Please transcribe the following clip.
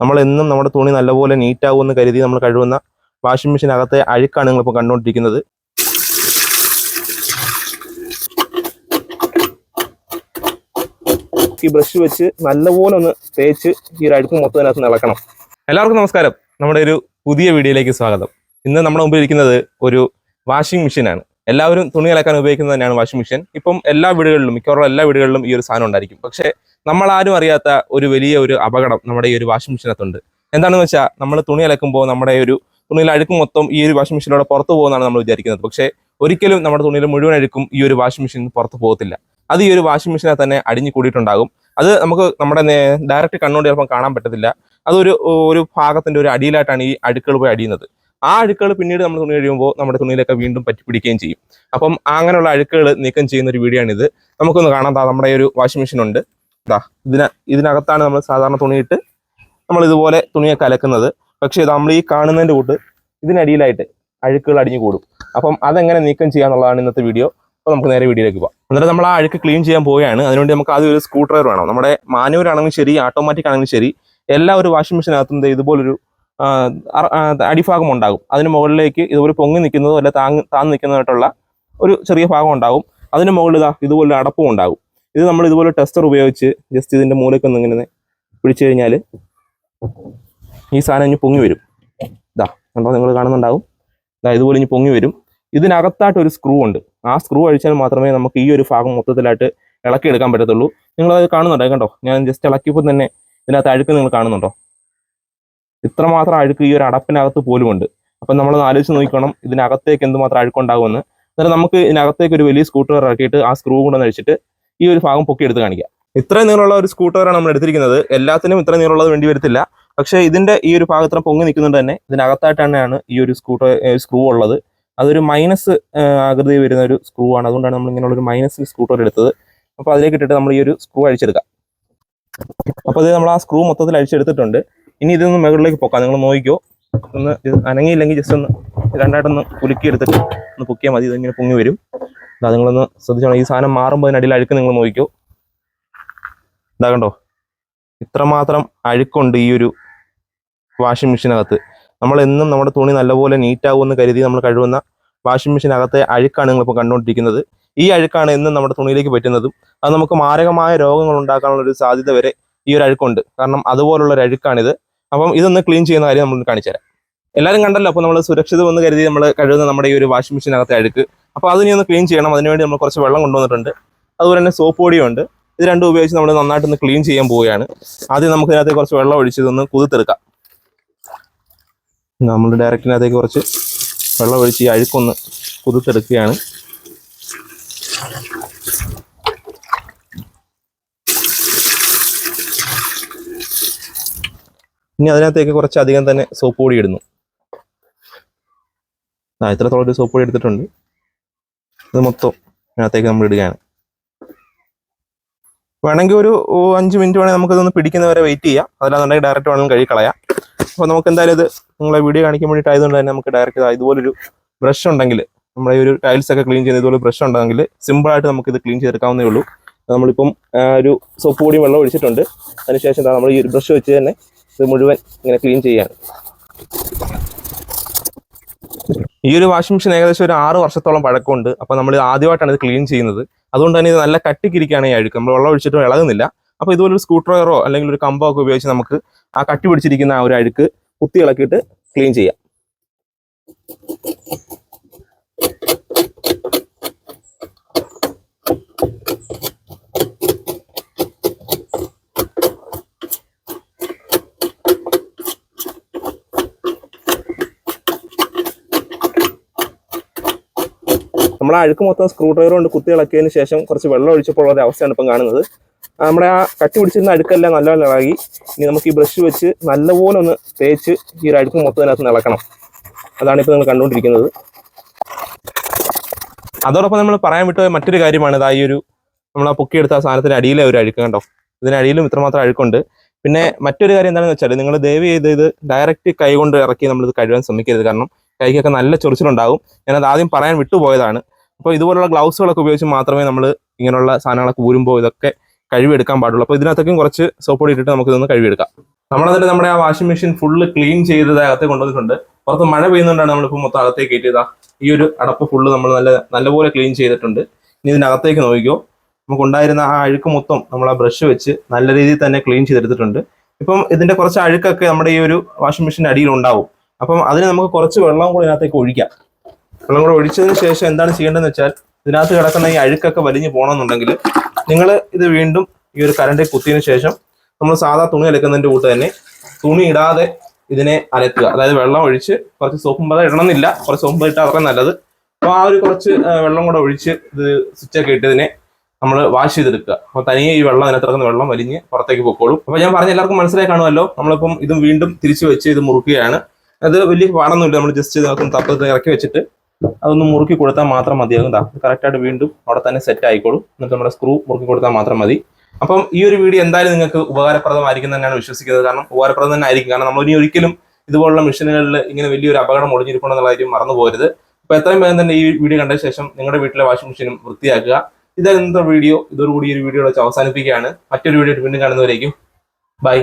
നമ്മൾ എന്നും നമ്മുടെ തുണി നല്ലപോലെ നീറ്റ് എന്ന് കരുതി നമ്മൾ കഴുകുന്ന വാഷിംഗ് മെഷീൻ അകത്തെ അഴുക്കാണ് നിങ്ങളിപ്പോൾ കണ്ടുകൊണ്ടിരിക്കുന്നത്. ഈ ബ്രഷ് വെച്ച് നല്ലപോലെ ഒന്ന് തേച്ച് ഈ അഴുക്ക് മൊത്തം അതിനകത്ത് ഇളക്കണം. എല്ലാവർക്കും നമസ്കാരം. നമ്മുടെ ഒരു പുതിയ വീഡിയോയിലേക്ക് സ്വാഗതം. ഇന്ന് നമ്മുടെ മുമ്പിൽ ഇരിക്കുന്നത് ഒരു വാഷിംഗ് മെഷീനാണ് എല്ലാവരും തുണി അലക്കാൻ ഉപയോഗിക്കുന്നത് തന്നെയാണ് വാഷിംഗ് മെഷീൻ ഇപ്പം എല്ലാ വീടുകളിലും മിക്കവാറും എല്ലാ വീടുകളിലും ഈ ഒരു സാധനം ഉണ്ടായിരിക്കും. പക്ഷേ നമ്മൾ ആരും അറിയാത്ത ഒരു വലിയ ഒരു അപകടം നമ്മുടെ ഈ ഒരു വാഷിംഗ് മെഷീനകത്തുണ്ട്. എന്താണെന്ന് വെച്ചാൽ നമ്മൾ തുണി അലക്കുമ്പോൾ നമ്മുടെ ഒരു തുണിയിൽ അഴുക്ക് മൊത്തം ഈ ഒരു വാഷിംഗ് മെഷീനിലൂടെ പുറത്തു പോകുന്നതാണ് നമ്മൾ വിചാരിക്കുന്നത്. പക്ഷേ ഒരിക്കലും നമ്മുടെ തുണിയിൽ മുഴുവൻ അഴുക്കും ഈ ഒരു വാഷിംഗ് മെഷീൻ പുറത്ത് പോകത്തില്ല. അത് ഈ ഒരു വാഷിംഗ് മെഷീനെ തന്നെ അടിഞ്ഞു കൂടിയിട്ടുണ്ടാകും. അത് നമുക്ക് നമ്മുടെ ഡയറക്റ്റ് കണ്ണുകൊണ്ട് ചിലപ്പം കാണാൻ പറ്റത്തില്ല. അതൊരു ഒരു ഭാഗത്തിന്റെ ഒരു അടിയിലായിട്ടാണ് ഈ അഴുക്കുകൾ പോയി അടിയുന്നത്. ആ അഴുക്കുകൾ പിന്നീട് നമ്മൾ തുണി കഴിയുമ്പോൾ നമ്മുടെ തുണിയിലൊക്കെ വീണ്ടും പറ്റി പിടിക്കുകയും ചെയ്യും. അപ്പം അങ്ങനെയുള്ള അഴുക്കുകൾ നീക്കം ചെയ്യുന്ന ഒരു വീഡിയോ ആണിത് നമുക്കൊന്ന് കാണാം. നമ്മുടെ ഒരു വാഷിംഗ് മെഷീൻ ഉണ്ട് ഇതാ ഇതിന ഇതിനകത്താണ് നമ്മൾ സാധാരണ തുണിയിട്ട് നമ്മൾ ഇതുപോലെ തുണിയെ കലക്കുന്നത്. പക്ഷേ നമ്മൾ ഈ കാണുന്നതിന്റെ കൂട്ട് ഇതിനടിയിലായിട്ട് അഴുക്കുകൾ അടിഞ്ഞു കൂടും. അപ്പം അതെങ്ങനെ നീക്കം ചെയ്യാന്നുള്ളതാണ് ഇന്നത്തെ വീഡിയോ. അപ്പോൾ നമുക്ക് നേരെ വീഡിയോയിലേക്ക് പോകാം എന്നിട്ട് നമ്മൾ ആ അഴുക്ക് ക്ലീൻ ചെയ്യാൻ പോവുകയാണ്. അതിനുവേണ്ടി നമുക്ക് ആദ്യം ഒരു സ്ക്രൂ ഡ്രൈവർ വേണം. നമ്മുടെ മാനുവൽ ആണെങ്കിലും ശരി ഓട്ടോമാറ്റിക് ആണെങ്കിലും ശരി എല്ലാ ഒരു വാഷിംഗ് മെഷീനകത്തും ഇതുപോലൊരു അടിഭാഗം ഉണ്ടാകും. അതിന് മുകളിലേക്ക് ഇതുപോലെ പൊങ്ങി നിൽക്കുന്നതോ അല്ല താങ്ങി താന്ന് നിൽക്കുന്നതായിട്ടുള്ള ഒരു ചെറിയ ഭാഗം ഉണ്ടാകും. അതിന് മുകളിൽ ഇതാ ഇതുപോലൊരു അടപ്പും ഉണ്ടാകും. ഇത് നമ്മൾ ഇതുപോലെ ടെസ്റ്റർ ഉപയോഗിച്ച് ജസ്റ്റ് ഇതിന്റെ മൂലയ്ക്ക് ഒന്ന് ഇങ്ങനെ പിടിച്ചു കഴിഞ്ഞാൽ ഈ സാധനം ഇനി പൊങ്ങി വരും. ഇതാ കണ്ടോ? നിങ്ങൾ കാണുന്നുണ്ടാവും. ഇതാ ഇതുപോലെ ഇനി പൊങ്ങി വരും. ഇതിനകത്തായിട്ട് ഒരു സ്ക്രൂ ഉണ്ട്. ആ സ്ക്രൂ അഴിച്ചാൽ മാത്രമേ നമുക്ക് ഈ ഒരു ഭാഗം മൊത്തത്തിലായിട്ട് ഇളക്കിയെടുക്കാൻ പറ്റത്തുള്ളൂ. നിങ്ങൾ അത് കാണുന്നുണ്ടോ? കണ്ടോ? ഞാൻ ജസ്റ്റ് ഇളക്കിയപ്പോൾ തന്നെ ഇതിനകത്ത് അഴുക്ക് നിങ്ങൾ കാണുന്നുണ്ടോ? ഇത്രമാത്രം അഴുക്ക് ഈ ഒരു അടപ്പിനകത്ത് പോലും ഉണ്ട്. അപ്പം നമ്മൾ ആലോചിച്ച് നോക്കണം ഇതിനകത്തേക്ക് എന്തുമാത്രം അഴുക്കുണ്ടാകുമെന്ന് എന്നാലും നമുക്ക് ഇതിനകത്തേക്ക് ഒരു വലിയ സ്കൂട്ടർ ഇറക്കിയിട്ട് ആ സ്ക്രൂ കൊണ്ടുവന്ന് അഴിച്ചിട്ട് ഈ ഒരു ഭാഗം പൊക്കി എടുത്ത് കാണിക്കാം. ഇത്രയും നീളമുള്ള ഒരു സ്കൂട്ടറാണ് നമ്മൾ എടുത്തിരിക്കുന്നത്. എല്ലാത്തിനും ഇത്ര നീളമുള്ളത് വേണ്ടി വരത്തില്ല. പക്ഷേ ഇതിന്റെ ഈ ഒരു ഭാഗത്തിന് പൊങ്ങി നിൽക്കുന്നുണ്ട് തന്നെ. ഇതിനകത്തായിട്ട് തന്നെയാണ് ഈ ഒരു സ്കൂട്ടർ സ്ക്രൂ ഉള്ളത്. അതൊരു മൈനസ് ആകൃതി വരുന്ന ഒരു സ്ക്രൂ ആണ്. അതുകൊണ്ടാണ് നമ്മൾ ഇങ്ങനെയുള്ള ഒരു മൈനസ് സ്കൂട്ടർ എടുത്തത്. അപ്പോൾ അതിലേക്ക് ഇട്ടിട്ട് നമ്മൾ ഈ ഒരു സ്ക്രൂ അഴിച്ചെടുക്കാം. അപ്പോൾ ഇത് നമ്മൾ ആ സ്ക്രൂ മൊത്തത്തിൽ അഴിച്ചെടുത്തിട്ടുണ്ട്. ഇനി ഇതൊന്ന് മുകളിലേക്ക് പൊക്കാം. നിങ്ങൾ നോക്കിക്കോ. ഒന്ന് അനങ്ങിയില്ലെങ്കിൽ ജസ്റ്റ് ഒന്ന് രണ്ടായിട്ടൊന്ന് കുലുക്കി ഒന്ന് പൊക്കിയാൽ മതി. ഇതിങ്ങനെ പൊങ്ങി വരും. ഇതാ നിങ്ങളൊന്ന് ശ്രദ്ധിച്ചോണം. ഈ സാധനം മാറുമ്പോൾ അതിനടിയിൽ അഴുക്ക് നിങ്ങൾ നോക്കിക്കോ. ഇതാ കണ്ടോ? ഇത്രമാത്രം അഴുക്കുണ്ട് ഈ ഒരു വാഷിംഗ് മെഷീനകത്ത്. നമ്മൾ എന്നും നമ്മുടെ തുണി നല്ലപോലെ നീറ്റ് ആവുമെന്ന് കരുതി നമ്മൾ കഴുകുന്ന വാഷിംഗ് മെഷീനകത്തെ അഴുക്കാണ് നിങ്ങളിപ്പോൾ കണ്ടുകൊണ്ടിരിക്കുന്നത്. ഈ അഴുക്കാണ് എന്നും നമ്മുടെ തുണിയിലേക്ക് പറ്റുന്നതും അത് നമുക്ക് മാരകമായ രോഗങ്ങൾ ഉണ്ടാക്കാനുള്ള ഒരു സാധ്യത വരെ ഈ ഒരു അഴുക്കുണ്ട്. കാരണം അതുപോലുള്ള ഒരു അഴുക്കാണിത്. അപ്പം ഇതൊന്ന് ക്ലീൻ ചെയ്യുന്ന കാര്യം നമ്മൾ കാണിച്ചു തരാം എല്ലാവരും കണ്ടല്ലോ? അപ്പോൾ നമ്മൾ സുരക്ഷിതം എന്ന് കരുതി നമ്മൾ കഴുകുന്ന നമ്മുടെ ഈ ഒരു വാഷിംഗ് മെഷീനകത്തെ അഴുക്ക് അപ്പോൾ അതിനെ ഒന്ന് ക്ലീൻ ചെയ്യണം. അതിനുവേണ്ടി നമ്മൾ കുറച്ച് വെള്ളം കൊണ്ടുവന്നിട്ടുണ്ട്. അതുപോലെ തന്നെ സോപ്പ് പൊടിയും ഉണ്ട്. ഇത് രണ്ടും ഉപയോഗിച്ച് നമ്മൾ നന്നായിട്ടൊന്ന് ക്ലീൻ ചെയ്യാൻ പോവുകയാണ്. ആദ്യം നമുക്ക് ഇതിനകത്ത് കുറച്ച് വെള്ളം ഒഴിച്ച് ഇതൊന്ന് കുതിർത്തെടുക്കാം. നമ്മൾ ഡയറക്റ്റിനകത്തേക്ക് കുറച്ച് വെള്ളം ഒഴിച്ച് ഈ അഴുക്കൊന്ന് കുതിർത്തെടുക്കുകയാണ്. ഇനി അതിനകത്തേക്ക് കുറച്ച് അധികം തന്നെ സോപ്പ് പൊടി ഇടുന്നു. ആ ഇത്രത്തോളം ഒരു സോപ്പ് പൊടി എടുത്തിട്ടുണ്ട്. ഇത് മൊത്തം അതിനകത്തേക്ക് നമ്മൾ ഇടുകയാണ്. വേണമെങ്കിൽ ഒരു അഞ്ച് മിനിറ്റ് വേണമെങ്കിൽ നമുക്കിതൊന്ന് പിടിക്കുന്നവരെ വെയിറ്റ് ചെയ്യാം. അതല്ലാന്നുണ്ടെങ്കിൽ ഡയറക്റ്റ് വേണമെങ്കിൽ കഴുകി കളയാം. അപ്പോൾ നമുക്ക് എന്തായാലും ഇത് നിങ്ങളെ വീഡിയോ കാണിക്കാൻ വേണ്ടിയിട്ട് ആയതുകൊണ്ട് തന്നെ നമുക്ക് ഡയറക്റ്റ് ഇതുപോലൊരു ബ്രഷ് ഉണ്ടെങ്കിൽ നമ്മുടെ ഈ ഒരു ടൈൽസ് ഒക്കെ ക്ലീൻ ചെയ്യുന്ന ഇതുപോലെ ബ്രഷ് ഉണ്ടെങ്കിൽ സിമ്പിളായിട്ട് നമുക്ക് ഇത് ക്ലീൻ ചെയ്തെടുക്കാവുന്നേ ഉള്ളൂ. നമ്മളിപ്പം ഒരു സോപ്പ് പൊടിയും വെള്ളം ഒഴിച്ചിട്ടുണ്ട്. അതിനുശേഷം നമ്മൾ ഈ ഒരു ബ്രഷ് വെച്ച് തന്നെ ഇത് മുഴുവൻ ഇങ്ങനെ ക്ലീൻ ചെയ്യാണ് ഈ ഒരു വാഷിംഗ് മെഷീൻ ഏകദേശം ഒരു ആറ് വർഷത്തോളം പഴക്കമുണ്ട്. അപ്പോൾ നമ്മൾ ആദ്യമായിട്ടാണ് ഇത് ക്ലീൻ ചെയ്യുന്നത്. അതുകൊണ്ട് തന്നെ ഇത് നല്ല കട്ടിക്കിരിക്കുകയാണ് ഈ അഴുക്ക്. നമ്മൾ വെള്ളം ഒഴിച്ചിട്ടും ഇളകുന്നില്ല. അപ്പോൾ ഇതുപോലെ ഒരു സ്ക്രൂ അല്ലെങ്കിൽ ഒരു കമ്പോ ഒക്കെ ഉപയോഗിച്ച് നമുക്ക് ആ കട്ടി പിടിച്ചിരിക്കുന്ന ആ ഒരു അഴുക്ക് കുത്തി ഇളക്കിയിട്ട് ക്ലീൻ ചെയ്യാം. നമ്മൾ അഴുക്ക് മൊത്തം സ്ക്രൂ ഡ്രൈവർ കൊണ്ട് കുത്തി ഇളക്കിയതിന് ശേഷം കുറച്ച് വെള്ളം ഒഴിച്ചപ്പോൾ ഒരു അവസ്ഥയാണ് ഇപ്പം കാണുന്നത്. നമ്മുടെ ആ കട്ടി പിടിച്ചിരുന്ന അഴുക്കെല്ലാം നല്ലപോലെ ഇളകി ഇനി നമുക്ക് ഈ ബ്രഷ് വെച്ച് നല്ലപോലെ ഒന്ന് തേച്ച് ഈ ഒരു അഴുക്ക് മൊത്തം അതിനകത്ത് ഇളക്കണം. അതാണ് ഇപ്പോൾ നിങ്ങൾ കണ്ടുകൊണ്ടിരിക്കുന്നത്. അതോടൊപ്പം നമ്മൾ പറയാൻ വിട്ടുപോയ മറ്റൊരു കാര്യമാണ് ഇതാ ഈ ഒരു നമ്മൾ ആ പൊക്കിയെടുത്ത ആ സാധനത്തിന് അടിയിലെ ഒരു അഴുക്ക് കണ്ടോ? ഇതിനടിയിലും ഇത്രമാത്രം അഴുക്കുണ്ട്. പിന്നെ മറ്റൊരു കാര്യം എന്താണെന്ന് വെച്ചാൽ നിങ്ങൾ ദയവ് ചെയ്ത് ഇത് ഡയറക്റ്റ് കൈ കൊണ്ട് ഇറക്കി നമ്മളിത് കഴുകാൻ ശ്രമിക്കരുത്. കാരണം കൈക്കൊക്കെ നല്ല ചൊറിച്ചിലുണ്ടാകും. ഞാനത് ആദ്യം പറയാൻ വിട്ടുപോയതാണ്. അപ്പോൾ ഇതുപോലുള്ള ഗ്ലൗസുകളൊക്കെ ഉപയോഗിച്ച് മാത്രമേ നമ്മൾ ഇങ്ങനെയുള്ള സാധനങ്ങളൊക്കെ ഊരുമ്പോൾ ഇതൊക്കെ കഴുകിയെടുക്കാൻ പാടുള്ളൂ. അപ്പോൾ ഇതിനകത്തേക്കും കുറച്ച് സോപ്പ് പൊടി ഇട്ടിട്ട് നമുക്ക് ഇതൊന്ന് കഴുകിയെടുക്കാം. എന്നിട്ട് നമ്മുടെ ആ വാഷിംഗ് മെഷീൻ ഫുള്ള് ക്ലീൻ ചെയ്തത് അകത്തെ കൊണ്ടുവന്നിട്ടുണ്ട്. പുറത്ത് മഴ പെയ്യുന്നതുകൊണ്ടാണ് നമ്മളിപ്പോൾ മൊത്തം അകത്തേക്ക് കയറ്റിയതാ. ഈ ഒരു അടപ്പ് ഫുള്ള് നമ്മൾ നല്ല നല്ലപോലെ ക്ലീൻ ചെയ്തിട്ടുണ്ട്. ഇനി ഇതിനകത്തേക്ക് നോക്കിക്കോ. നമുക്ക് ഉണ്ടായിരുന്ന ആ അഴുക്ക് മൊത്തം നമ്മൾ ആ ബ്രഷ് വെച്ച് നല്ല രീതിയിൽ തന്നെ ക്ലീൻ ചെയ്തെടുത്തിട്ടുണ്ട്. ഇപ്പം ഇതിന്റെ കുറച്ച് അഴുക്കൊക്കെ നമ്മുടെ ഈ ഒരു വാഷിംഗ് മെഷീന്റെ അടിയിൽ ഉണ്ടാവും. അപ്പം അതിന് നമുക്ക് കുറച്ച് വെള്ളം കൂടെ ഇതിനകത്തേക്ക് ഒഴിക്കാം. വെള്ളം കൂടെ ഒഴിച്ചതിന് ശേഷം എന്താണ് ചെയ്യേണ്ടതെന്ന് വെച്ചാൽ ഇതിനകത്ത് കിടക്കുന്ന ഈ അഴുക്കൊക്കെ വലിഞ്ഞു പോകണമെന്നുണ്ടെങ്കിൽ നിങ്ങൾ ഇത് വീണ്ടും ഈ ഒരു കരണ്ടിൽ കുത്തിയതിന് ശേഷം നമ്മൾ സാധാ തുണി അലക്കുന്നതിന്റെ കൂട്ട് തന്നെ തുണി ഇടാതെ ഇതിനെ അലക്കുക. അതായത് വെള്ളം ഒഴിച്ച് കുറച്ച് സോപ്പും പത ഇടണമെന്നില്ല. കുറച്ച് സോപ്പും ഇട്ടാൽ അത്രയും നല്ലത്. അപ്പോൾ ആ ഒരു കുറച്ച് വെള്ളം കൂടെ ഒഴിച്ച് ഇത് സ്വിച്ചൊക്കെ ഇട്ട് ഇതിനെ നമ്മൾ വാഷ് ചെയ്തെടുക്കുക. അപ്പോൾ തനിയെ ഈ വെള്ളം അതിനകത്ത് ഇറങ്ങുന്ന വെള്ളം വലിഞ്ഞ് പുറത്തേക്ക് പൊക്കോളും. അപ്പോൾ ഞാൻ പറഞ്ഞ എല്ലാവർക്കും മനസ്സിലായി കാണുമല്ലോ. നമ്മളിപ്പം ഇതും വീണ്ടും തിരിച്ചു വെച്ച് ഇത് മുറുക്കുകയാണ്. അത് വലിയ പാടൊന്നുമില്ല. നമ്മൾ ജസ്റ്റ് ഇതിനകത്ത് തപ്പത്തിൽ ഇറക്കി വെച്ചിട്ട് അതൊന്ന് മുറുക്കി കൊടുത്താൽ മാത്രം മതിയാകും. കറക്റ്റായിട്ട് വീണ്ടും അവിടെ തന്നെ സെറ്റ് ആയിക്കോളും. എന്നിട്ട് നമ്മുടെ സ്ക്രൂ മുറുക്കി കൊടുത്താൽ മാത്രം മതി. അപ്പം ഈ ഒരു വീഡിയോ എന്തായാലും നിങ്ങൾക്ക് ഉപകാരപ്രദമായിരിക്കും തന്നെയാണ് വിശ്വസിക്കുന്നത്. കാരണം ഉപകാരപ്രദം തന്നെ ആയിരിക്കും. കാരണം നമ്മൾ ഇനി ഒരിക്കലും ഇതുപോലുള്ള മെഷീനുകളിൽ ഇങ്ങനെ വലിയൊരു അപകടം ഒളിഞ്ഞിരിക്കണമെന്നുള്ള കാര്യം മറന്നു പോരുത് അപ്പൊ എത്രയും വേഗം തന്നെ ഈ വീഡിയോ കണ്ട ശേഷം നിങ്ങളുടെ വീട്ടിലെ വാഷിംഗ് മെഷീനും വൃത്തിയാക്കുക. ഇതായിരുന്നു വീഡിയോ ഇതോടുകൂടി ഈ ഒരു വീഡിയോ വെച്ച് അവസാനിപ്പിക്കുകയാണ്. മറ്റൊരു വീഡിയോ വീണ്ടും കാണുന്നവരേക്കും. ബൈ